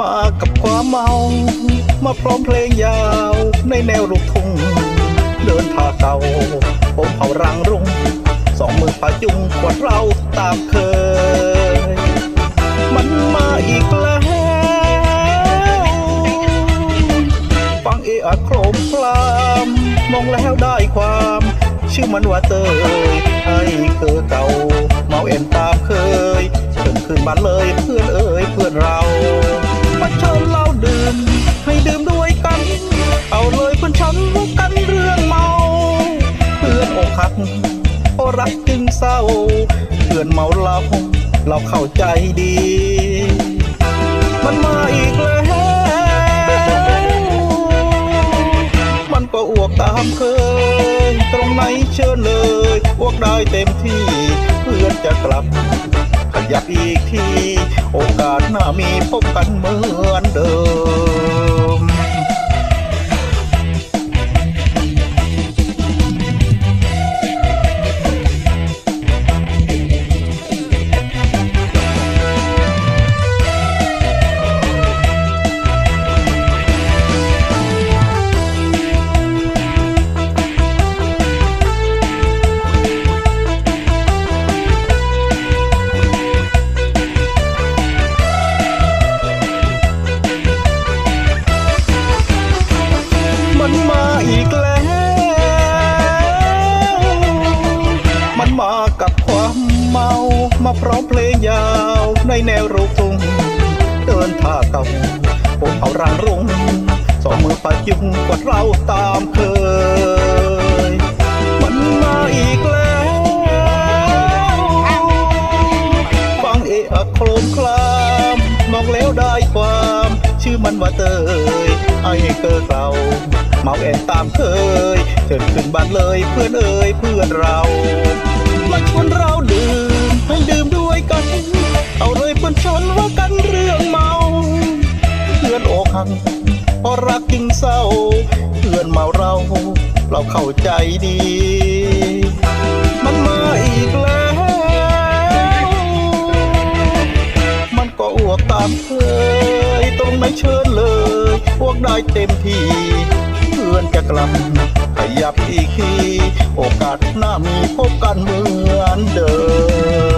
มากับความเมา มาพร้อมเพลงยาวในแนวลูกทุ่งเดินทาเก่าผมเผารังรุ่ง สองมือพาจุงกวดเราตามเคย มันมาอีกแล้วฟังเอะอะโครมคลามมองแล้วได้ความ ชื่อมันว่าเตยไอ้เคอเก่า เมาเอ็นตามเคยเชิญขึ้นมาเลยเพื่อนเอ่ยเพื่อนเรา พักเพราะรักจึงเศร้าเพื่อนเมาเราเราเข้าใจดี มันมาอีกแล้วมันก็อ้วกตามเคย ตรงไหนเชิญเลยอ้วกได้เต็มที่ เพื่อนจะกลับขยับอีกที โอกาสหน้ามีพบกันเหมือนเดิม กับความเมามาพร้อมเพลงยาวในแนวรูปทุ่งเดินท่าเก่าผมเอารังรุ่งสองมือปาจุงกวดเราตามเคย มันมาอีกแล้วฟังเอะอะโครมคลามมองแล้วได้ความ ชื่อมันว่าเตยไอ้เกอเก่าเมาแอนตามเคยเชิญขึ้นบ้านเลยเพื่อนเอ่ยเพื่อนเรา มาชวนเราดื่มให้ดื่มด้วยกัน เอาเลยเพื่อนชนว่ากันเรื่องเมา เพื่อนอกหักเพราะรักจริงเศร้า เพื่อนเมาเรา เราเข้าใจดี มันมาอีกแล้ว มันก็อ้วกตามเคยตรงไหนเชิญเลยอ้วกได้เต็มที่ พื่อนจะกลับขยับอีกที โอกาสหน้ามีพบกันเหมือนเดิม